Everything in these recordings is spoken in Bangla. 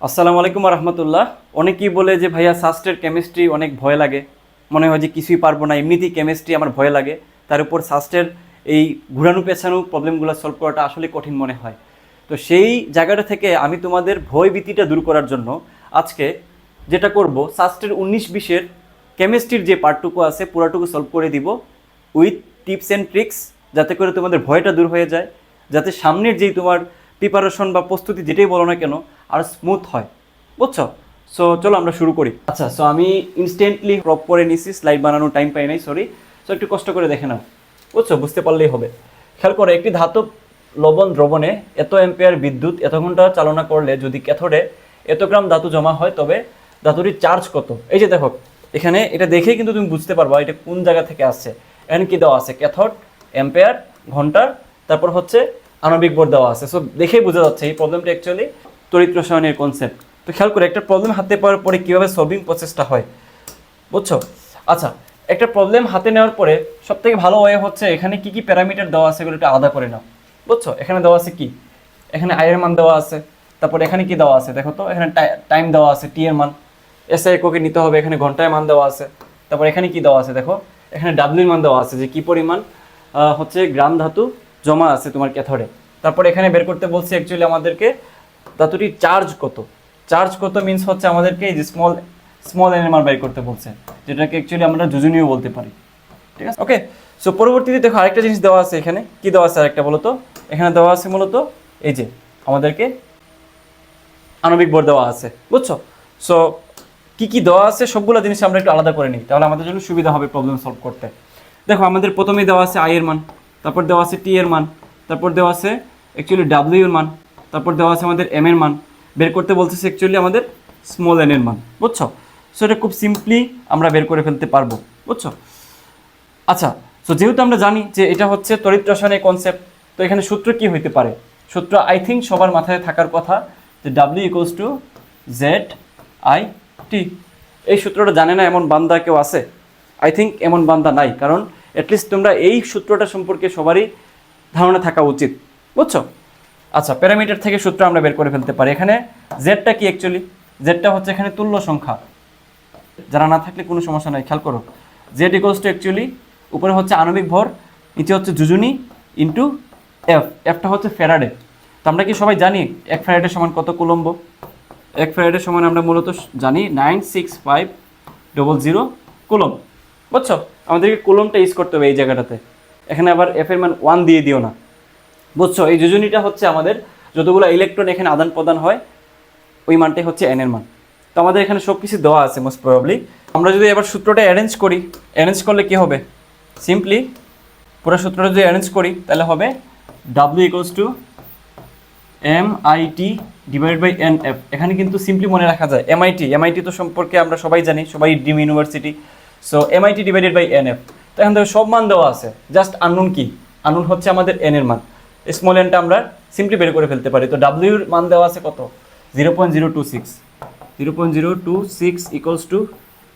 আসসালামু আলাইকুম রহমতুল্লাহ অনেকেই বলে যে, ভাইয়া সাস্টের কেমিস্ট্রি অনেক ভয় লাগে। মনে হয় যে, কিছুই পারব না। এমনিতেই কেমিস্ট্রি আমার ভয় লাগে। তার উপর সাস্টের এই ঘুরানো পেছানো প্রবলেমগুলো সলভ করাটা আসলে কঠিন মনে হয়। তো সেই জায়গাটা থেকে আমি তোমাদের ভয় ভীতিটা দূর করার জন্য আজকে যেটা করব সাস্টের উনিশ বিশের কেমিস্ট্রির যে পার্টটুকু আছে, পুরাটুকু সলভ করে দিব উইথ টিপস অ্যান্ড ট্রিক্স যাতে করে তোমাদের ভয়টা দূর হয়ে যায়। যাতে সামনের যেই তোমার প্রিপারেশন বা প্রস্তুতি যেটাই বলো না কেন, আর স্মুথ হয়। বুঝছ? সো চলো আমরা শুরু করি। আচ্ছা সো আমি ইনস্ট্যান্টলি ক্রপ করে নিছি স্লাইড বানানোর টাইম পাই নাই সরি সো একটু কষ্ট করে দেখে নাও। বুঝছ? বুঝতে পারলেই হবে। খেয়াল করো, একটি ধাতব লবণ দ্রবণে এত অ্যাম্পিয়ার বিদ্যুৎ এত ঘণ্টা চালনা করলে যদি ক্যাথোডে এত গ্রাম ধাতু জমা হয়, তবে ধাতুটির চার্জ কত? এই যে দেখো, এখানে এটা দেখেই কিন্তু তুমি বুঝতে পারবা এটা কোন জায়গা থেকে আসছে। এখানে কি দেওয়া আছে? ক্যাথোড অ্যাম্পিয়ার ঘণ্টার, তারপর হচ্ছে আণবিক বোর্ড দেওয়া আছে। সো দেখেই বোঝা যাচ্ছে এই প্রবলেমটা অ্যাকচুয়ালি তড়িৎ রসায়নের কনসেপ্ট তো খেয়াল করে একটা প্রবলেম হাতে পাওয়ার পরে কীভাবে সলভিং প্রসেসটা হয়। বুঝছ? আচ্ছা একটা প্রবলেম হাতে নেওয়ার পরে সব থেকে ভালো ওয়ে হচ্ছে এখানে কি কি প্যারামিটার দেওয়া আছে এগুলো একটু আলাদা করে নাও। বুঝছ? এখানে দেওয়া আছে কি? এখানে আয়ের মান দেওয়া আছে। তারপর এখানে কি দেওয়া আছে? দেখো তো, এখানে টাইম দেওয়া আছে টি এর মান। এস এসআই এককে নিতে হবে, এখানে ঘন্টায় মান দেওয়া আছে। তারপর এখানে কি দেওয়া আছে? দেখো, এখানে ডাব্লিউর মান দেওয়া আছে যে কি পরিমাণ হচ্ছে গ্রাম ধাতু জমা আছে তোমার ক্যাথোডে। তারপর এখানে বের করতে বলছি অ্যাকচুয়ালি আমাদেরকে, ধাতুটির চার্জ কত? চার্জ কত মিন্স হচ্ছে আমাদেরকে এই যে স্মল স্মল এনএমআর বের করতে বলছে, যেটাকে অ্যাকচুয়ালি আমরা যোজনীয় বলতে পারি। ঠিক আছে? ওকে সো পরবর্তীতে দেখো আরেকটা জিনিস দেওয়া আছে এখানে। কি দেওয়া আছে আরেকটা বলতো? এখানে দেওয়া আছে মূলত এই যে আমাদেরকে আণবিক ভর দেওয়া আছে, বুঝছ? সো কি কি দেওয়া আছে সবগুলো জিনিস আমরা একটু আলাদা করে নিই, তাহলে আমাদের জন্য সুবিধা হবে প্রবলেম সলভ করতে। দেখো, আমাদের প্রথমেই দেওয়া আছে আয়ের মান। তারপর দেওয়া আছে টি এর মান, তারপর দেওয়া আছে অ্যাকচুয়ালি ডাব্লিউ এর মান, তারপর দেওয়া আছে আমাদের এম এর মান। বের করতে বলতেছে অ্যাকচুয়ালি আমাদের স্মল এন এর মান, বুঝছ? সো এটা খুব সিম্পলি আমরা বের করে ফেলতে পারব, বুঝছ? আচ্ছা সো যেহেতু আমরা জানি যে এটা হচ্ছে তড়িৎ রসায়নের কনসেপ্ট তো এখানে সূত্র কি হইতে পারে? সূত্র আই থিঙ্ক সবার মাথায় থাকার কথা যে W equals to Z I T এই সূত্রটা জানে না এমন বান্দা কেউ আছে? আই থিঙ্ক এমন বান্দা নাই, কারণ অ্যাটলিস্ট তোমরা এই সূত্রটা সম্পর্কে সবারই ধারণা থাকা উচিত। বুঝছ? আচ্ছা প্যারামিটার থেকে সূত্র আমরা বের করে ফেলতে পারি। এখানে জেডটা কি অ্যাকচুয়ালি জেডটা হচ্ছে এখানে তুল্য সংখ্যা। যারা না থাকলে কোনো সমস্যা নাই, খেয়াল করো। জেড ইকোয়ালস টু অ্যাকচুয়ালি উপরে হচ্ছে আণবিক ভর, নিচে হচ্ছে জুজুনি ইন্টু এফ এফটা হচ্ছে ফেরাডে তো আমরা কি সবাই জানি এক ফ্যারাডের সমান কত কুলম্ব? এক ফ্যারাডের সমান আমরা মূলত জানি nine six five double zero coulomb. বুঝছ? আমাদেরকে কুলমটা ইউজ করতে হবে এই জায়গাটাতে। এখানে আবার এফ এর মান ওয়ান দিয়ে দিও না। বুঝছ? এই যোজনীটা হচ্ছে আমাদের যতগুলো ইলেকট্রন এখানে আদান প্রদান হয়, ওই মানটাই হচ্ছে এন এর মান। তো আমাদের এখানে সব কিছু দেওয়া আছে মোস্ট প্রবাবলি আমরা যদি এবার সূত্রটা অ্যারেঞ্জ করি অ্যারেঞ্জ করলে কি হবে? সিম্পলি পুরো সূত্রটা যদি অ্যারেঞ্জ করি, তাহলে হবে W equals to M I T divide by N F এখানে কিন্তু সিম্পলি মনে রাখা যায় এমআইটি এমআইটি তো সম্পর্কে আমরা সবাই জানি, সবাই ডিম university so MIT divided by N F তো এখান থেকে সব মান দেওয়া আছে। জাস্ট আননুন কি আননুন হচ্ছে আমাদের এন এর মান। স্মল এনটা আমরা সিম্পলি বের করে ফেলতে পারি। তো ডাব্লিউর মান দেওয়া আছে কত? Zero point zero two six zero point zero two six equals to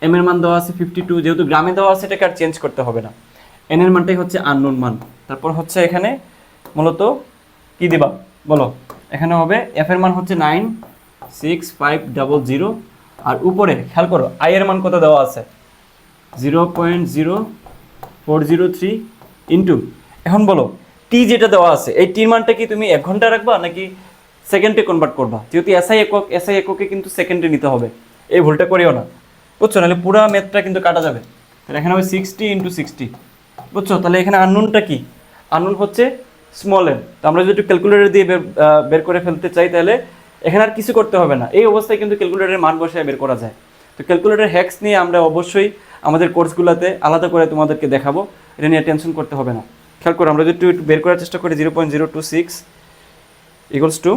M এর মান দেওয়া আছে ফিফটি টু যেহেতু গ্রামে দেওয়া আছে, এটাকে আর চেঞ্জ করতে হবে না। এন এর মানটাই হচ্ছে আননোন মান। তারপর হচ্ছে এখানে মূলত কি দিবা? বলো। এখানে হবে এফ এর মান হচ্ছে nine six five double zero আর উপরে, খেয়াল করো আই এর মান কত দেওয়া আছে? Zero point zero four zero three into. এখন বলো টি যেটা দেওয়া আছে, এই টির মানটা কি তুমি এক ঘণ্টা রাখবা নাকি সেকেন্ডে কনভার্ট করবা? যেহেতু এসআই একক এসআই এককে কিন্তু সেকেন্ডে নিতে হবে। এই ভুলটা করিও না। বুঝছ? নাহলে পুরো ম্যাথটা কিন্তু কাটা যাবে। তাহলে এখানে হবে সিক্সটি ইন্টু সিক্সটি বুঝছ? তাহলে এখানে আননুনটা কি? আননুন হচ্ছে স্মল এন তো আমরা যদি ক্যালকুলেটর দিয়ে বের বের করে ফেলতে চাই তাহলে এখানে আর কিছু করতে হবে না। এই অবস্থায় কিন্তু ক্যালকুলেটরের মান বসায় বের করা যায়। তো ক্যালকুলেটর হ্যাক্স নিয়ে আমরা অবশ্যই আমাদের কোর্সগুলোতে আলাদা করে তোমাদেরকে দেখাবো। এটা নিয়ে টেনশন করতে হবে না। খেয়াল করো, আমরা যদি একটু বের করার চেষ্টা করি zero point zero two six equals to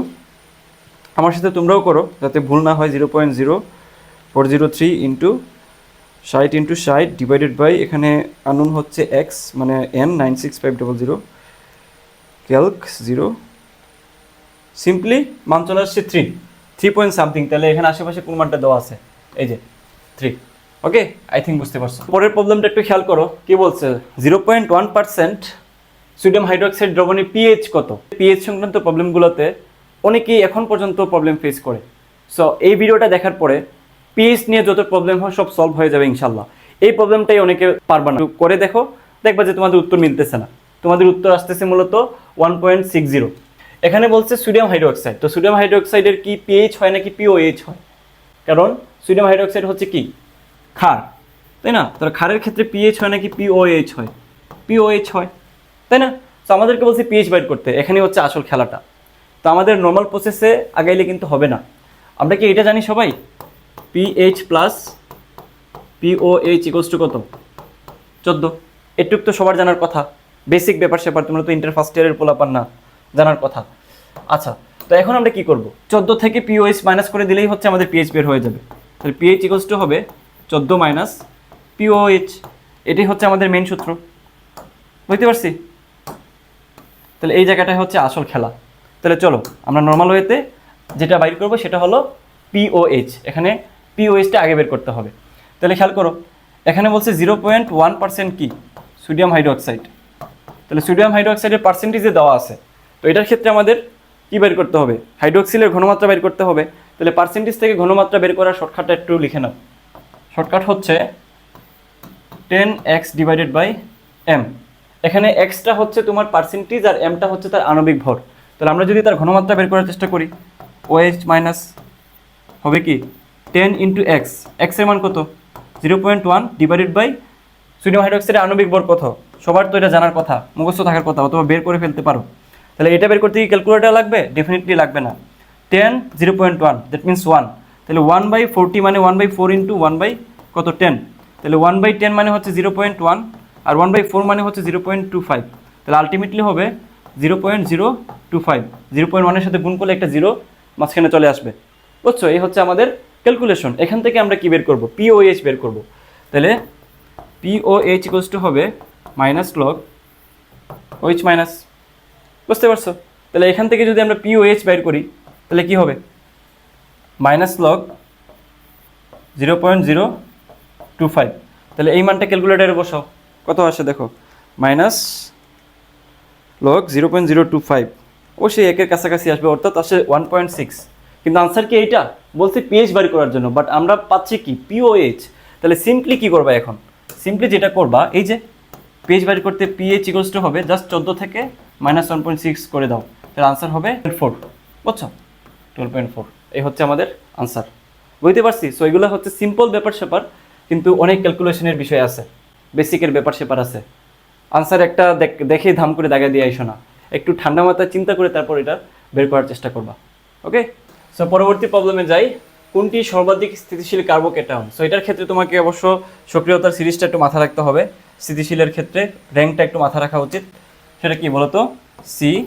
আমার সাথে তোমরাও করো, যাতে ভুল না হয় zero point zero four zero three into ষাট ইন্টু ষাট ডিভাইডেড বাই এখানে আনুন হচ্ছে এক্স মানে N nine six five double zero calc zero simply মান চলে আসছে থ্রি থ্রি পয়েন্ট সামথিং তাহলে এখানে আশেপাশে কোন মানটা দেওয়া আছে? এই যে থ্রি ওকে আই থিঙ্ক বুঝতে পারছ। পরের প্রবলেমটা একটু খেয়াল করো। কি বলছে? Zero point one percent sodium hydroxide দ্রবণের পিএইচ কত? পিএইচ সংক্রান্ত প্রবলেমগুলোতে অনেকেই এখন পর্যন্ত প্রবলেম ফেস করে। সো এই ভিডিওটা দেখার পরে পিএইচ নিয়ে যত প্রবলেম হয়, সব সলভ হয়ে যাবে ইনশাল্লাহ এই প্রবলেমটাই অনেকে পারবা না। করে দেখো, দেখবা যে তোমাদের উত্তর মিলতেছে না। তোমাদের উত্তর আসতেছে মূলত ওয়ান পয়েন্ট সিক্স জিরো এখানে বলছে সোডিয়াম হাইড্রোক্সাইড তো সোডিয়াম হাইড্রোক্সাইডের কি পিএইচ হয় নাকি পিওএইচ হয়? কারণ সোডিয়াম হাইড্রোক্সাইড হচ্ছে কি? ক্ষার তাই না? তাহলে ক্ষারের ক্ষেত্রে পিএইচ হয় নাকি পিওএইচ হয়? পিওএইচ হয়, তাই না? তো আমাদেরকে বলছি পিএইচ বাইর করতে এখানে হচ্ছে আসল খেলাটা। তো আমাদের নর্মাল প্রসেসে আগাইলে কিন্তু হবে না। আমরা কি এটা জানি সবাই? PH plus pOH equals to কত? চোদ্দ। এটুক তো সবার জানার কথা। বেসিক ব্যাপার স্যাপার, তোমরা তো ইন্টার ফার্স্ট ইয়ারের পোলাপার না, জানার কথা। আচ্ছা তো এখন আমরা কি করব? চোদ্দ থেকে পিওএইচ মাইনাস করে দিলেই হচ্ছে আমাদের পিএইচ বের হয়ে যাবে। তাহলে পিএইচ ইকোস টু হবে চোদ্দ মাইনাস পিওএইচ এটাই হচ্ছে আমাদের মেন সূত্র। বুঝতে পারছি? তাহলে এই জায়গাটাই হচ্ছে আসল খেলা। তাহলে চলো, আমরা নর্মাল ওয়েতে যেটা বাইর করব সেটা হলো পিওএইচ এখানে পিওএইচটা আগে বের করতে হবে। তাহলে খেয়াল করো, এখানে বলছে জিরো পয়েন্ট ওয়ান পার্সেন্ট কি? Sodium hydroxide. তাহলে সোডিয়াম হাইড্রোক্সাইডের পার্সেন্টেজে দেওয়া আছে। তো এটার ক্ষেত্রে আমাদের কি বের করতে হবে? হাইড্রোক্সিলের ঘনমাত্রা বের করতে হবে। তাহলে পার্সেন্টেজ থেকে ঘনমাত্রা বের করার শর্টকাটটা একটু লিখে নাও। শর্টকাট হচ্ছে ten X divided by M এখানে এক্সটা হচ্ছে তোমার পার্সেন্টেজ আর এমটা হচ্ছে তার আণবিক ভর। তাহলে আমরা যদি তার ঘনমাত্রা বের করার চেষ্টা করি ও এইচ মাইনাস হবে কি টেন ইন্টু এক্স এক্সের মান কত? Zero point one divided by sodium হাইড্রোক্সাইডের আণবিক ভর কত? সবার তো এটা জানার কথা, মুখস্থ থাকার কথা, অথবা বের করে ফেলতে পারো। তাহলে এটা বের করতে কি ক্যালকুলেটার লাগবে? ডেফিনেটলি লাগবে না। Ten zero point one that means one তাহলে ওয়ান বাই ফোরটি মানে one by four into one by কত টেন তাহলে ওয়ান বাই টেন মানে হচ্ছে জিরো পয়েন্ট ওয়ান আর ওয়ান বাই ফোর মানে হচ্ছে জিরো পয়েন্ট টু ফাইভ তাহলে আলটিমেটলি হবে zero point zero two five zero point ওয়ানের সাথে গুণ করলে একটা জিরো মাঝখানে চলে আসবে। বুঝছ? এই হচ্ছে আমাদের ক্যালকুলেশন এখান থেকে আমরা কি বের করব? পিওএইচ বের করব। তাহলে পিওএইচ ইকোয়াস টু হবে মাইনাস লগ ওইচ মাইনাস বুঝতে পারছ? তাহলে এখান থেকে যদি আমরা পিওএইচ বের করি, তাহলে কি হবে? Minus log zero point zero two five তাহলে এই মানটা ক্যালকুলেটারে বসাও। কত আসে দেখো? Minus log zero point zero two five অবশ্যই একের কাছাকাছি আসবে, অর্থাৎ আসে ওয়ান পয়েন্ট সিক্স কিন্তু আনসার কি এইটা? বলছে পিএইচ বাড়ি করার জন্য বাট আমরা পাচ্ছি কি? পিওএইচ তাহলে সিম্পলি কি করবা এখন? সিম্পলি যেটা করবা, এই যে পিএইচ বাড়ি করতে পিএইচ ইকোয়ালস টু হবে জাস্ট চোদ্দ থেকে মাইনাস ওয়ান পয়েন্ট সিক্স করে দাও। তাহলে আনসার হবে ফোর বুঝছ? টুয়েলভ পয়েন্ট ফোর এই হচ্ছে আমাদের আনসার বুঝতে পারছি? সো এগুলো হচ্ছে সিম্পল ব্যাপার স্যাপার, কিন্তু অনেক ক্যালকুলেশনের বিষয় আছে। বেসিকের ব্যাপার স্যাপার আছে। আনসার একটা দেখ- ধাম করে দাগা দিয়ে আইসো না। একটু ঠান্ডা মাথায় চিন্তা করে তারপর এটা বের করার চেষ্টা করবা। ওকে সো পরবর্তী প্রবলেমে যাই। কোনটি সর্বাধিক স্থিতিশীল কার্বোকেটায়ন সো এটার ক্ষেত্রে তোমাকে অবশ্য সক্রিয়তার সিরিজটা একটু মাথা রাখতে হবে। স্থিতিশীলের ক্ষেত্রে র্যাঙ্কটা একটু মাথা রাখা উচিত। সেটা কি বলতো? সি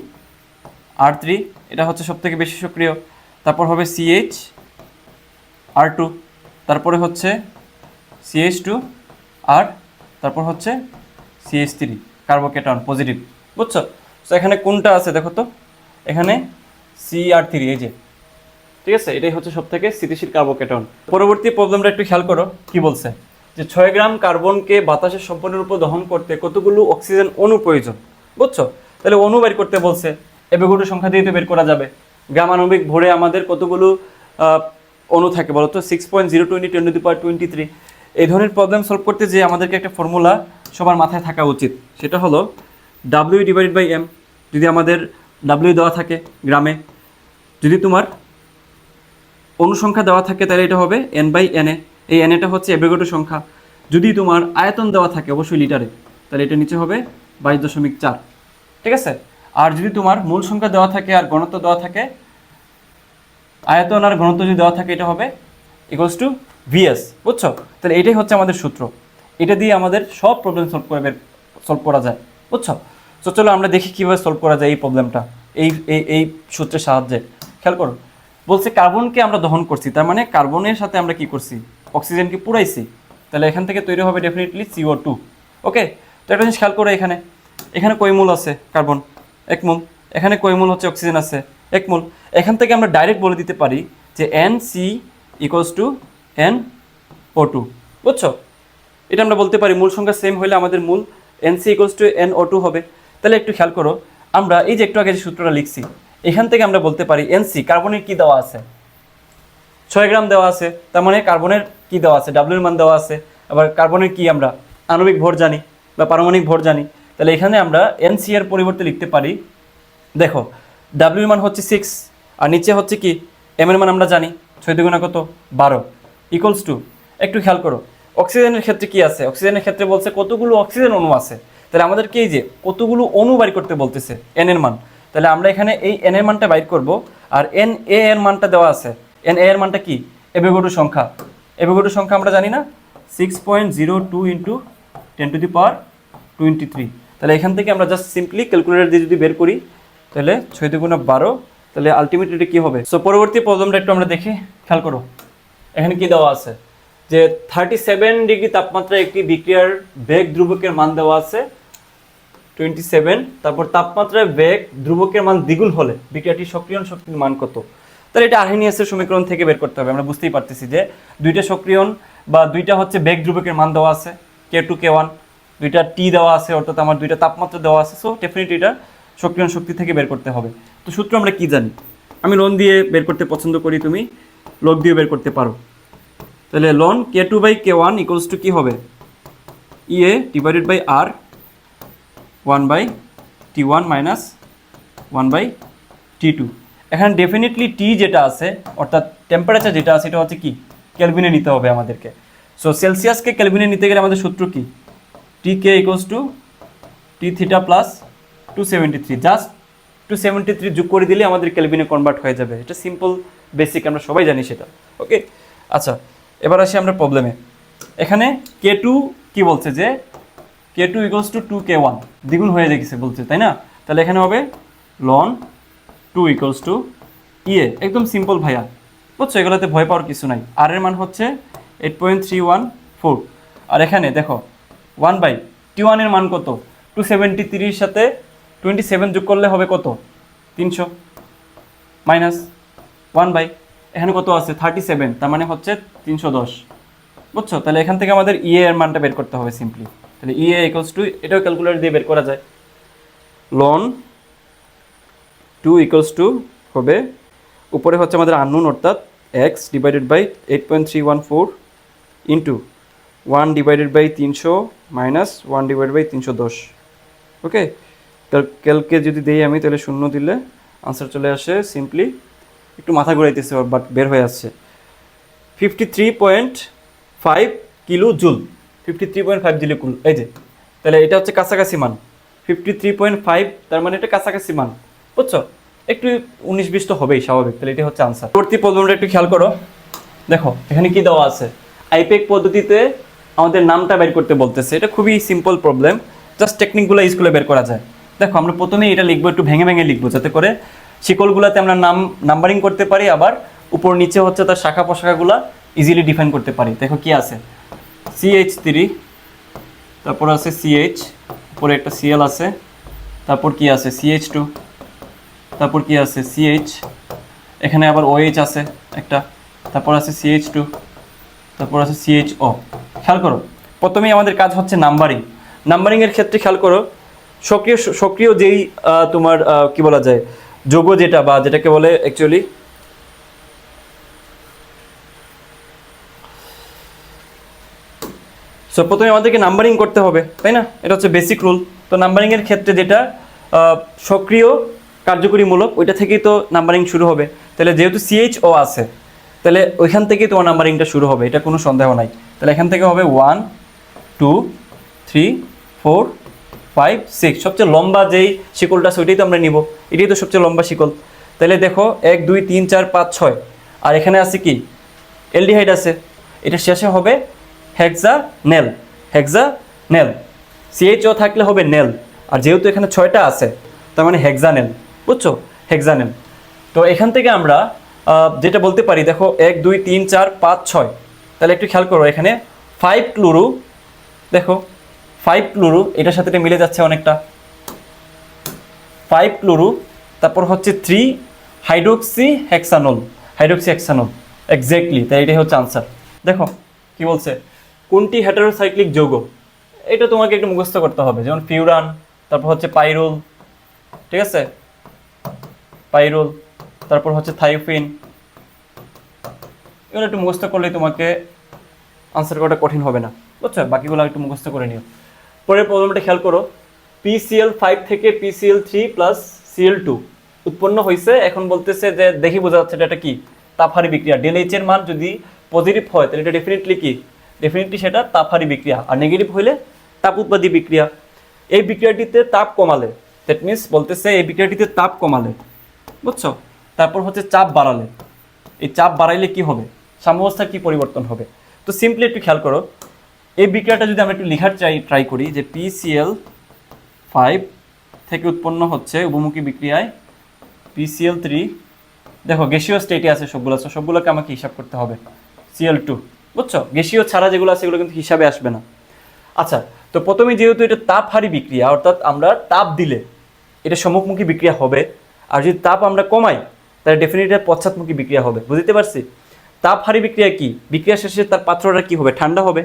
আর থ্রি এটা হচ্ছে সবথেকে বেশি সক্রিয়। তারপর হবে সিএইচ আর টু তারপরে হচ্ছে সিএইচ টু আর তারপর হচ্ছে সিএইচ থ্রি কার্বোকেটন পজিটিভ বুঝছ? তো এখানে কোনটা আছে দেখো তো? এখানে সি আর থ্রি এই যে। ঠিক আছে? এটাই হচ্ছে সব থেকে স্থিতিশীল কার্বোকেটন পরবর্তী প্রবলেমটা একটু খেয়াল করো, কি বলছে? যে ছয় গ্রাম কার্বনকে বাতাসে সম্পূর্ণের উপর দহন করতে কতগুলো অক্সিজেন অণু প্রয়োজন, বুঝছ? তাহলে অণু বের করতে বলছে এবেগুলো সংখ্যা দিয়ে তো বের করা যাবে। গ্রাম আণবিক ভরে আমাদের কতগুলো অণু থাকে বলো তো six point zero twenty ten to power twenty three এই ধরনের প্রবলেম সলভ করতে যে আমাদেরকে একটা ফর্মুলা সবার মাথায় থাকা উচিত, সেটা হলো ডাব্লিউ ডিভাইডেড বাই এম যদি আমাদের ডাব্লিউ দেওয়া থাকে গ্রামে, যদি তোমার অনুসংখ্যা দেওয়া থাকে তাহলে এটা হবে এন বাই এন এ এই এন এটা হচ্ছে এব্রিগেটো সংখ্যা। যদি তোমার আয়তন দেওয়া থাকে অবশ্যই লিটারে তাহলে এটা নিচে হবে বাইশ দশমিক চার। ঠিক আছে? আর যদি তোমার মূল সংখ্যা দেওয়া থাকে আর গণত্ব দেওয়া থাকে, আয়তন আর ঘনত্ব যদি দেওয়া থাকে, এটা হবে ইকুয়ালস টু ভিএস বুঝছ? তাহলে এটাই হচ্ছে আমাদের সূত্র। এটা দিয়ে আমাদের সব প্রবলেম সলভ করে সলভ করা যায়, বুঝছ? তো চলো আমরা দেখি কীভাবে সলভ করা যায় এই প্রবলেমটা এই এই সূত্রের সাহায্যে। খেয়াল করো, বলছে কার্বনকে আমরা দহন করছি, তার মানে কার্বনের সাথে আমরা কি করছি? অক্সিজেনকে পুরাইছি। তাহলে এখান থেকে তৈরি হবে ডেফিনেটলি সিও টু ওকে তো একটা জিনিস খেয়াল করো এখানে এখানে কয় মূল আছে কার্বন এক মূল। এখানে কয় মূল হচ্ছে? অক্সিজেন আছে। এক মূল। এখান থেকে আমরা ডাইরেক্ট বলে দিতে পারি যে N C equals to N O two. বুঝছ? এটা আমরা বলতে পারি মূল সংখ্যা সেম হলে আমাদের মূল N C equals to N O two হবে। তাহলে একটু খেয়াল করো, আমরা এই যে একটু আগে যে সূত্রটা লিখছি, এখান থেকে আমরা বলতে পারি এন সি, কার্বনের কী দেওয়া আছে? ছয় গ্রাম দেওয়া আছে, তার মানে কার্বনের কি দেওয়া আছে? ডাব্লিউর মান দেওয়া আছে। আবার কার্বনের কি আমরা? আণবিক ভর জানি বা পারমাণবিক ভর জানি। তাহলে এখানে আমরা এনসি এর পরিবর্তে লিখতে পারি, দেখো ডাব্লিউর মান হচ্ছে সিক্স আর নিচে হচ্ছে কি এম এর মান আমরা জানি, ছয় দুগুণা কত? বারো। ইকুয়ালস টু একটু খেয়াল করো, অক্সিজেনের ক্ষেত্রে কি আছে? অক্সিজেনের ক্ষেত্রে বলছে কতগুলো অক্সিজেন অণু আছে। তাহলে আমাদেরকে এই যে, কতগুলো অণু বাইর করতে বলতেছে এন এর মান। তাহলে আমরা এখানে এই এন এর মানটা বাইর করব, আর এন এ এর মানটা দেওয়া আছে। এন এ এর মানটা কি? এবেগোডু সংখ্যা। এবেগোডু সংখ্যা আমরা জানি না? Six point zero two into ten to the power twenty three তাহলে এখান থেকে আমরা জাস্ট সিম্পলি ক্যালকুলেটর দিয়ে যদি বের করি, তাহলে ছয় দুগুণা বারো, তাহলে আলটিমেটলি কী হবে? সো পরবর্তী প্রবলেমটা একটু আমরা দেখি, খেয়াল করো। এখানে কি দেওয়া আছে? যে থার্টি সেভেন ডিগ্রি তাপমাত্রায় একটি বিক্রিয়ার বেগ ধ্রুবকের মান দেওয়া আছে টোয়েন্টি সেভেন তারপর তাপমাত্রায় বেগ ধ্রুবকের মান দ্বিগুণ হলে বিক্রিয়াটির সক্রিয়ণ শক্তির মান কত? তাহলে এটা আর্হেনিয়াসের সমীকরণ থেকে বের করতে হবে, আমরা বুঝতেই পারতেছি যে দুইটা সক্রিয়ণ বা দুইটা হচ্ছে বেগ ধ্রুবকের মান দেওয়া আছে কে টু কে ওয়ান দুইটা টি দেওয়া আছে, অর্থাৎ আমার দুইটা তাপমাত্রা দেওয়া আছে সো ডেফিনেটলি এটা সক্রিয়ণ শক্তি থেকে বের করতে হবে। তো সূত্র আমরা কি জানি? আমি লোন দিয়ে বের করতে পছন্দ করি, তুমি লোক দিয়ে বের করতে পারো। তাহলে ln K two by K one equals to কী হবে? E A divided by R one by T one minus one by T two এখানে ডেফিনেটলি টি যেটা আছে, অর্থাৎ টেম্পারেচার যেটা আছে এটা হচ্ছে কি? ক্যালভিনে নিতে হবে আমাদেরকে। সো সেলসিয়াসকে ক্যালভিনে নিতে গেলে আমাদের সূত্র কি? T K equals to T theta plus two seventy three just two seventy three যোগ করে দিলে আমাদের ক্যালভিনে কনভার্ট হয়ে যাবে। এটা সিম্পল বেসিক আমরা সবাই জানি সেটা। ওকে আচ্ছা এবার আসি আমরা প্রবলেমে এখানে কে টু কী বলছে যে K two equals to two K one দ্বিগুণ হয়ে গেছে বলছে, তাই না? তাহলে এখানে হবে লন টু ইকুয়ালস টু ইয়ে একদম সিম্পল ভাইয়া। বুঝছ? এগুলোতে ভয় পাওয়ার কিছু নাই। আর এর মান হচ্ছে eight point three one four আর এখানে দেখো ওয়ান বাই টি ওয়ানের মান কত? টু সেভেন্টি থ্রির সাথে টোয়েন্টি সেভেন যোগ করলে হবে কত? তিনশো মাইনাস ওয়ান বাই, এখানে কত আছে? থার্টি সেভেন তার মানে হচ্ছে তিনশো দশ। বুঝছ? তাহলে এখান থেকে আমাদের ইএ এর মানটা বের করতে হবে সিম্পলি তাহলে ইএ ইকুয়ালস টু এটাও ক্যালকুলেটর দিয়ে বের করা যায়। লন টু ইকুয়ালস টু হবে, উপরে হচ্ছে আমাদের আননুন অর্থাৎ X divided by eight point three one four into one divided by তিনশো মাইনাস ওয়ান ডিভাইড বাই তিনশো দশ। ওকে ক্যালকে যদি দেই আমি, তাহলে শূন্য দিলে আনসার চলে আসে সিম্পলি একটু মাথা ঘুরাইতেছে বাট বের হয়ে আসছে। Fifty three point five kilo joule. Fifty three point five জিলো কুল, এই যে, তাহলে এটা হচ্ছে কাছাকাছি মান। ফিফটি থ্রি পয়েন্ট ফাইভ তার মানে এটা কাছাকাছি মান। বুঝছ? একটু উনিশ বিশ তো হবেই, স্বাভাবিক, তাহলে এটা হচ্ছে আনসার পরবর্তী প্রবলেমটা একটু খেয়াল করো। দেখো, এখানে কি দেওয়া আছে? আইপেক পদ্ধতিতে আমাদের নামটা বের করতে বলতেছে। এটা খুবই সিম্পল প্রবলেম জাস্ট টেকনিকগুলো স্কুলে বের করা যায়। দেখো, আমরা প্রথমেই এটা লিখব, একটু ভেঙে ভেঙে লিখব যাতে করে শিকলগুলোতে আমরা নাম নাম্বারিং করতে পারি, আবার উপর নিচে হচ্ছে তার শাখা প্রশাখাগুলো ইজিলি ডিফাইন করতে পারি। দেখো কি আছে? সিএইচ থ্রি তারপর আছে সিএইচ উপরে একটা সিএল আছে। তারপর কি আছে? সিএইচ টু তারপর কি আছে? সিএইচ এখানে আবার ওএইচ আছে একটা। তারপর আছে সিএইচ টু তারপর আছে সিএইচ ও খেয়াল করো, প্রথমেই আমাদের কাজ হচ্ছে নাম্বারিং নাম্বারিংয়ের ক্ষেত্রে খেয়াল করো, সক্রিয় সক্রিয় যেই তোমার কি বলা যায় যোগ যেটা বা যেটাকে বলে অ্যাকচুয়ালি সো প্রথমে আমাদেরকে নাম্বারিং করতে হবে, তাই না? এটা হচ্ছে বেসিক রুল তো নাম্বারিংয়ের ক্ষেত্রে যেটা সক্রিয়, কার্যকরীমূলক, ওইটা থেকেই তো নাম্বারিং শুরু হবে। তাহলে যেহেতু সিএইচ ও আছে তাহলে ওইখান থেকেই তোমার নাম্বারিংটা শুরু হবে, এটা কোনো সন্দেহ নাই। তাহলে এখান থেকে হবে one two three four five six সবচেয়ে লম্বা যেই শিকলটা আছে ওইটাই তো আমরা নিব। এটাই তো সবচেয়ে লম্বা শিকল। তাহলে দেখো, এক, দুই, তিন, চার, পাঁচ, ছয়। আর এখানে আছে কি? এলডিহাইড আছে। এটা শেষে হবে hexanal hexanal CHO থাকলে হবে নেল আর যেহেতু এখানে ছয়টা আছে, তার মানে হেক্সানেল বুঝছ? হেক্সানেল তো এখান থেকে আমরা যেটা বলতে পারি, দেখো, এক, দুই, তিন, চার, পাঁচ, ছয়। তাহলে একটু খেয়াল করো এখানে। ফাইভ ক্লুরু দেখো ফাইভ ক্লুরু এটার সাথে এটা মিলে যাচ্ছে অনেকটা। ফাইভ ক্লোরু তারপর হচ্ছে three hydroxy hexanol hydroxy hexanol exactly তাই এটাই হচ্ছে আনসার দেখো, কি বলছে? কোনটি হেটারোসাইক্লিক যৌগ? এটা তোমাকে একটু মুখস্থ করতে হবে, যেমন ফিউরান তারপর হচ্ছে পাইরোল ঠিক আছে? পাইরুল তারপর হচ্ছে থাইওফিন এগুলো একটু মুখস্থ করলে তোমাকে আনসার করাটা কঠিন হবে না। বুঝছ? বাকিগুলো একটু মুখস্থ করে নিও। পরের প্রবলেমটা খেয়াল করো। পিসিএল ফাইভ থেকে PCl three plus Cl two উৎপন্ন হয়েছে এখন বলতেছে যে দেখি বোঝা যাচ্ছে এটা কি? তাপহারি বিক্রিয়া। ডেল এইচ এর মান যদি পজিটিভ হয়, তাহলে এটা ডেফিনেটলি কি? ডেফিনেটলি সেটা তাপহারি বিক্রিয়া। আর নেগেটিভ হইলে তাপ উৎপাদী বিক্রিয়া। এই বিক্রিয়াটিতে তাপ কমালে। দ্যাট মিনস বলতেছে এই বিক্রিয়াটিতে তাপ কমালে। বুঝছ? তারপর হচ্ছে চাপ বাড়ালে। এই চাপ বাড়াইলে কি হবে? সাম্যাবস্থার কি পরিবর্তন হবে? তো সিম্পলি একটু খেয়াল করো। এই বিক্রিয়াটা যদি আমরা একটু লেখার চাই ট্রাই করি যে পিসিএল ফাইভ থেকে উৎপন্ন হচ্ছে উপমুখী বিক্রিয়ায় পিসিএল থ্রি দেখো, গ্যাসীয় স্টেটে আছে সবগুলো আছে সবগুলোকে আমাকে হিসাব করতে হবে। সিএল টু বুঝছ? গ্যাসীয় ছাড়া যেগুলো আছে সেগুলো কিন্তু হিসাবে আসবে না। আচ্ছা তো প্রথমে যেহেতু এটা তাপহারী বিক্রিয়া, অর্থাৎ আমরা তাপ দিলে এটা সম্মুখমুখী বিক্রিয়া হবে, আর যদি তাপ আমরা কমাই তাহলে ডেফিনেটলি পশ্চাৎমুখী বিক্রিয়া হবে। বুঝতে পারছি? তাপহারী বিক্রিয়া কি? বিক্রিয়া শেষে তার পাত্রটা কি হবে? ঠান্ডা হবে।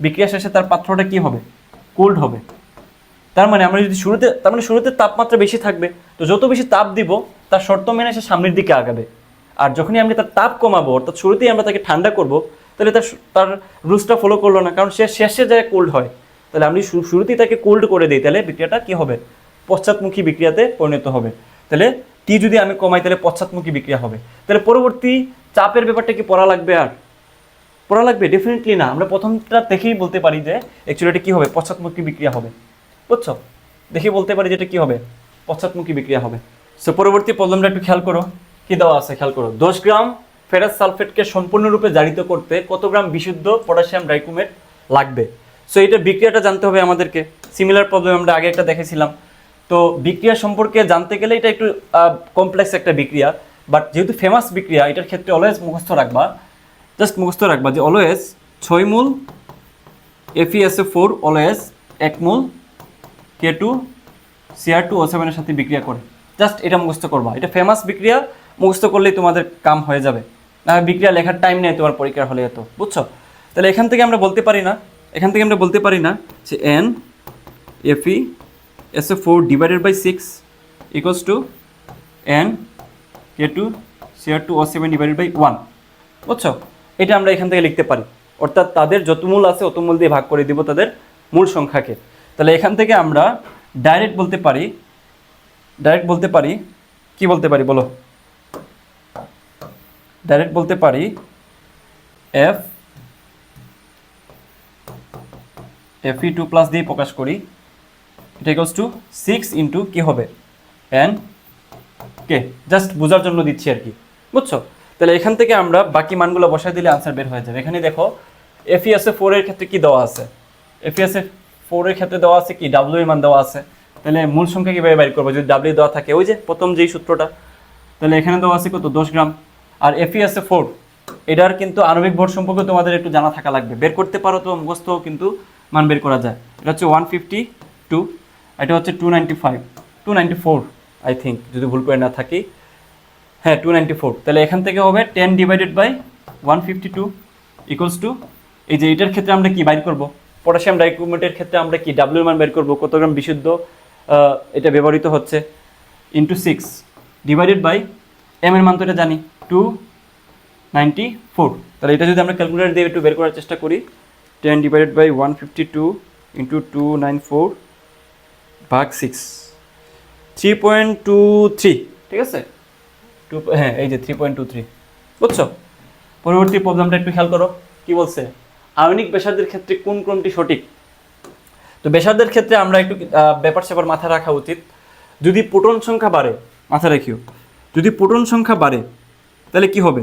বিক্রিয়া শেষে তার পাত্রটা কি হবে? কোল্ড হবে। তার মানে আমরা যদি শুরুতে তার মানে শুরুতে তাপমাত্রা বেশি থাকবে, তো যত বেশি তাপ দিব, তার শর্ত মেনে সে সামনের দিকে আগাবে। আর যখনই আমরা তার তাপ কমাবো, অর্থাৎ শুরুতেই আমরা তাকে ঠান্ডা করব, তাহলে তার তার রুলসটা ফলো করল না, কারণ সে শেষে যায় কোল্ড হয়। তাহলে আমি শুরুতেই তাকে কোল্ড করে দিই, তাহলে বিক্রিয়াটা কি হবে? পশ্চাৎমুখী বিক্রিয়াতে পরিণত হবে। তাহলে টি যদি আমি কমাই, তাহলে পশ্চাৎমুখী বিক্রিয়া হবে। তাহলে পরবর্তী চাপের ব্যাপারটা কি, পড়া লাগবে আর? পড়া লাগবে? ডেফিনেটলি না। আমরা প্রথমটা দেখেই বলতে পারি যে অ্যাকচুয়ালি এটা কী হবে? পশ্চাৎমুখী বিক্রিয়া হবে। বুঝছ? দেখেই বলতে পারি যে এটা কী হবে? পশ্চাৎমুখী বিক্রিয়া হবে। সো পরবর্তী প্রবলেমটা একটু খেয়াল করো। কি দেওয়া আছে? খেয়াল করো। দশ গ্রাম ফেরাস সালফেটকে সম্পূর্ণরূপে জারিত করতে কত গ্রাম বিশুদ্ধ পটাশিয়াম ডাইকুমেট লাগবে? সো এটা বিক্রিয়াটা জানতে হবে আমাদেরকে। সিমিলার প্রবলেম আমরা আগে একটা দেখেছিলাম। তো বিক্রিয়া সম্পর্কে জানতে গেলে এটা একটু কমপ্লেক্স একটা বিক্রিয়া বাট যেহেতু ফেমাস বিক্রিয়া, এটার ক্ষেত্রে অলওয়েজ মুখস্থ রাখবা। জাস্ট মুখস্থ রাখবা যে অলওয়েজ ছয় মূল এফিএসএ ফোর অলওয়েজ এক মূল K two Cr two O সেভেনের সাথে বিক্রিয়া করে। জাস্ট এটা মুখস্থ করবা। এটা ফেমাস বিক্রিয়া, মুখস্থ করলেই তোমাদের কাম হয়ে যাবে। না বিক্রিয়া লেখার টাইম নেই, তোমার পরীক্ষার হলে এত, বুঝছ? তাহলে এখান থেকে আমরা বলতে পারি না, এখান থেকে আমরা বলতে পারি না যে N Fe S A four divided by six equals to N K two Cr two O seven divided by one বুঝছ? এটা আমরা এখান থেকে লিখতে পারি। অর্থাৎ তাদের যত মূল আছে অত মূল দিয়ে ভাগ করে দিব তাদের মূল সংখ্যাকে। তাহলে এখান থেকে আমরা ডাইরেক্ট বলতে পারি ডাইরেক্ট বলতে পারি, কি বলতে পারি বলো? ডাইরেক্ট বলতে পারি F F E two plus দিয়ে প্রকাশ করি। এটা ইকোয়ালস টু সিক্স ইন্টু কী হবে। এন কে জাস্ট বোঝার জন্য দিচ্ছি আর কি। বুঝছ? তাহলে এখান থেকে আমরা বাকি মানগুলো বসাই দিলে আনসার বের হয়ে যাবে। এখানে দেখো এফিএসএ ফোর এর ক্ষেত্রে কি দেওয়া আছে? এফিএসএ ফোর এর ক্ষেত্রে দেওয়া আছে কি? ডাব্লিউ মান দেওয়া আছে। তাহলে মূল সংখ্যা কীভাবে বাইর করব? যদি ডাব্লিউ দেওয়া থাকে, ওই যে প্রথম যেই সূত্রটা। তাহলে এখানে দেওয়া আছে কত? দশ গ্রাম। আর এফিএসএ ফোর এটার কিন্তু আণবিক ভর সম্পর্কে তোমাদের একটু জানা থাকা লাগবে। বের করতে পারো তো মুখস্থ কিন্তু মান বের করা যায়। এটা হচ্ছে ওয়ান ফিফটি টু এটা হচ্ছে two ninety five two ninety four I think যদি ভুল করে না থাকি। হ্যাঁ টু নাইনটি ফোর তাহলে এখান থেকে হবে ten divided by one fifty two equals to এই যে এটার ক্ষেত্রে আমরা কি বাইর করব? পটাশিয়াম ডাইক্রোমেটের ক্ষেত্রে আমরা কি ডাব্লিউ মান বের করব? কত গ্রাম বিশুদ্ধ? এটা ব্যবহৃত হচ্ছে into six divided by M এর মান তো এটা জানি টু নাইনটি ফোর তাহলে এটা যদি আমরা ক্যালকুলেটর দিয়ে একটু বের করার চেষ্টা করি ten divided by one fifty two into two nine four ভাগ six three point two three ঠিক আছে? টু হ্যাঁ এই যে থ্রি পয়েন্ট টু থ্রি বুঝছ? পরবর্তী প্রবলেমটা একটু খেয়াল করো, কি বলছে? আয়নিক বেসারদের ক্ষেত্রে কোন ক্রমটি সঠিক? তো বেসারদের ক্ষেত্রে আমরা একটু ব্যাপার স্যাপার মাথায় রাখা উচিত। যদি প্রোটন সংখ্যা বাড়ে মাথা রাখিও, যদি প্রোটন সংখ্যা বাড়ে, তাহলে কি হবে?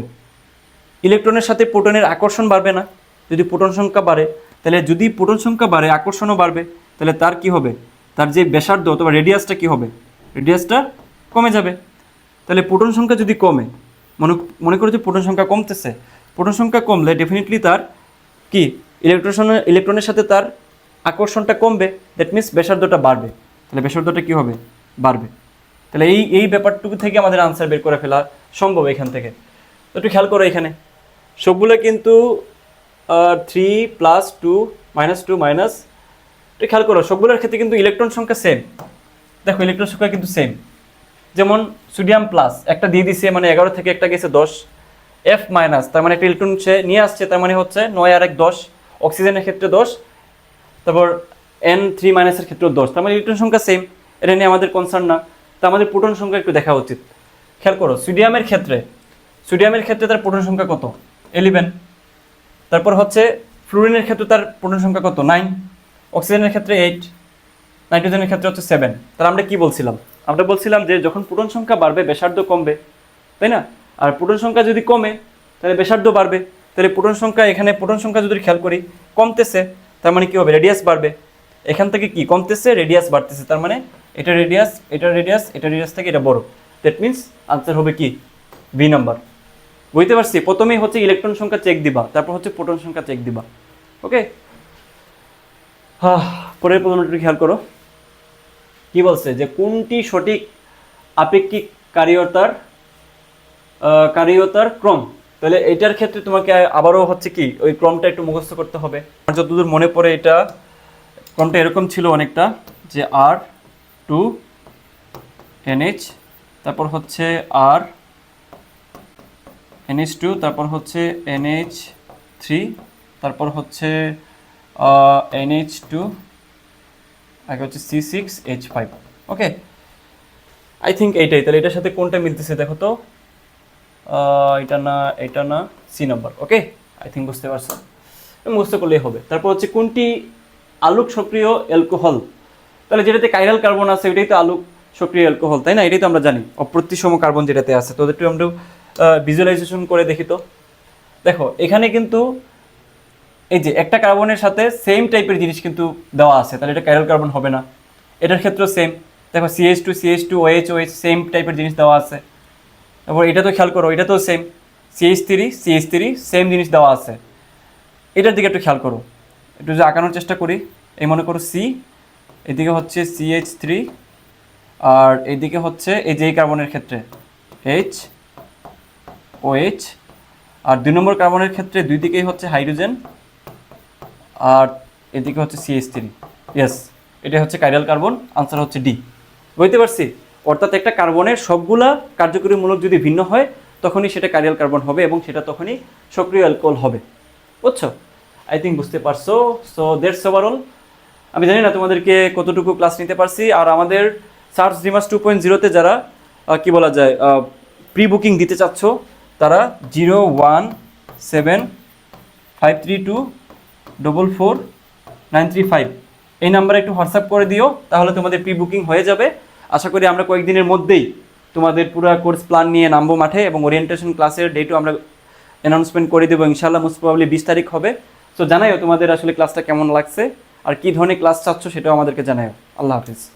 ইলেকট্রনের সাথে প্রোটনের আকর্ষণ বাড়বে না। যদি প্রোটন সংখ্যা বাড়ে, তাহলে যদি প্রোটন সংখ্যা বাড়ে, আকর্ষণও বাড়বে, তাহলে তার কি হবে? তার যে ব্যাসার্ধ অথবা রেডিয়াসটা কি হবে? রেডিয়াসটা কমে যাবে। তাহলে প্রোটন সংখ্যা যদি কমে, মনে মনে করো যে প্রোটন সংখ্যা কমতেছে প্রোটন সংখ্যা কমলে ডেফিনেটলি তার কি? ইলেকট্রন ইলেকট্রনের সাথে তার আকর্ষণটা কমবে দ্যাট মিনস ব্যাসার্ধটা বাড়বে। তাহলে ব্যাসার্ধটা কি হবে? বাড়বে। তাহলে এই এই ব্যাপারটুকু থেকে আমাদের আনসার বের করে ফেলা সম্ভব এখান থেকে। তো একটু খেয়াল করো এখানে। সবগুলো কিন্তু three plus two minus two minus একটু খেয়াল করো, সবগুলোর ক্ষেত্রে কিন্তু ইলেকট্রন সংখ্যা সেম দেখো ইলেকট্রন সংখ্যা কিন্তু সেম যেমন সোডিয়াম প্লাস একটা দিয়ে দিছে মানে এগারো থেকে একটা গেছে দশ। এফ মাইনাস তার মানে একটা ইলেকট্রন সে নিয়ে আসছে, তার মানে হচ্ছে নয় আর এক দশ। অক্সিজেনের ক্ষেত্রে দশ। তারপর এন থ্রি মাইনাসের ক্ষেত্রেও দশ। তার মানে ইলেকট্রন সংখ্যা সেম এটা নিয়ে আমাদের কনসার্ন না। তা আমাদের প্রোটন সংখ্যা একটু দেখা উচিত। খেয়াল করো সোডিয়ামের ক্ষেত্রে সোডিয়ামের ক্ষেত্রে তার প্রোটন সংখ্যা কত? এলিভেন তারপর হচ্ছে ফ্লুরিনের ক্ষেত্রে তার প্রোটন সংখ্যা কত? নাইন অক্সিজেনের ক্ষেত্রে এইট নাইট্রোজেনের ক্ষেত্রে হচ্ছে সেভেন তাহলে আমরা কি বলছিলাম? আমরা বলছিলাম যে যখন প্রোটন সংখ্যা বাড়বে, ব্যাসার্ধ কমবে, তাই না? আর প্রোটন সংখ্যা যদি কমে, তাহলে ব্যাসার্ধ বাড়বে। তাহলে প্রোটন সংখ্যা, এখানে প্রোটন সংখ্যা যদি খেয়াল করি, কমতেছে, তার মানে কী হবে? রেডিয়াস বাড়বে। এখান থেকে কি? কমতেছে রেডিয়াস বাড়তেছে। তার মানে এটা রেডিয়াস এটা রেডিয়াস এটা রেডিয়াস থেকে এটা বড়। দ্যাট মিনস আনসার হবে কি? বি নাম্বার বুঝতে পারছি? প্রথমেই হচ্ছে ইলেকট্রন সংখ্যা চেক দিবা, তারপর হচ্ছে প্রোটন সংখ্যা চেক দিবা। ওকে পরের প্রশ্নটা খেয়াল করো। কি বলছে? যে কোনটি সঠিক আপেক্ষিক কারিয়তার কারিয়তার ক্রম? তাহলে এটার ক্ষেত্রে তোমাকে আবারও হচ্ছে কি, ওই ক্রমটা একটু মুখস্থ করতে হবে। আমার যতদূর মনে পড়ে এটা, ক্রমটা এরকম ছিল অনেকটা, যে আর টু এনএইচ তারপর হচ্ছে আর এনএইচ টু তারপর হচ্ছে এনএইচ থ্রি তারপর হচ্ছে এনএইচ টু আগে হচ্ছে C six H five okay I think এইটাই। তাহলে এটার সাথে কোনটা মিলতেছে দেখো তো? আহ, এটা না এটা না C number okay I think বুঝতে পারছ? মুখস্থ করলেই হবে। তারপর হচ্ছে কোনটি আলোক সক্রিয় অ্যালকোহল তাহলে যেটাতে কাইরাল কার্বন আছে ওইটাই তো আলোক সক্রিয় অ্যালকোহল তাই না? এটাই তো আমরা জানি। অপ্রতিসম কার্বন যেটাতে আছে। তো একটু আমরা ভিজুয়ালাইজেশন করে দেখি তো। দেখো এখানে কিন্তু এই যে একটা কার্বনের সাথে সেম টাইপের জিনিস কিন্তু দেওয়া আছে, তাহলে এটা কাইরাল কার্বন হবে না। এটার ক্ষেত্রেও সেম দেখো CH two CH two OH OH same টাইপের জিনিস দেওয়া আছে। তারপর এটা তো খেয়াল করো, এটা তো same CH three CH three same জিনিস দেওয়া আছে। এটার দিকে একটু খেয়াল করো। একটু যদি আঁকানোর চেষ্টা করি, এই মনে করো সি এদিকে হচ্ছে সিএইচ থ্রি আর এদিকে হচ্ছে এই যে কার্বনের ক্ষেত্রে এইচ ও এইচ আর দুই নম্বর কার্বনের ক্ষেত্রে দুই দিকেই হচ্ছে হাইড্রোজেন আর এদিকে হচ্ছে সিএইচ থ্রি ইয়েস এটা হচ্ছে কাইরাল কার্বন আনসার হচ্ছে ডি বুঝতে পারছি? অর্থাৎ একটা কার্বনের সবগুলা কার্যকরীমূলক যদি ভিন্ন হয়, তখনই সেটা কাইরাল কার্বন হবে এবং সেটা তখনই সক্রিয় অ্যালকোহল হবে। বুঝছ? আই থিঙ্ক বুঝতে পারছ। সো দেড়স ওভারঅল আমি জানি না তোমাদেরকে কতটুকু ক্লাস নিতে পারছি, আর আমাদের সার্চ ডিমাস টু পয়েন্ট জিরোতে যারা কি বলা যায় প্রি বুকিং দিতে চাচ্ছ, তারা zero one seven five three two double four nine three five এই নাম্বারে একটু হোয়াটসঅ্যাপ করে দিও, তাহলে তোমাদের প্রি বুকিং হয়ে যাবে। আশা করি আমরা কয়েকদিনের মধ্যেই তোমাদের পুরো কোর্স প্ল্যান নিয়ে নামবো মাঠে এবং ওরিয়েন্টেশন ক্লাসের ডেটও আমরা অ্যানাউন্সমেন্ট করে দেবো। ইনশাল্লাহ মোস্ট প্রবাবলি বিশ তারিখ হবে। তো জানাইও তোমাদের আসলে ক্লাসটা কেমন লাগছে, আর কী ধরনের ক্লাস চাচ্ছ সেটাও আমাদেরকে জানাইও। আল্লাহ হাফিজ।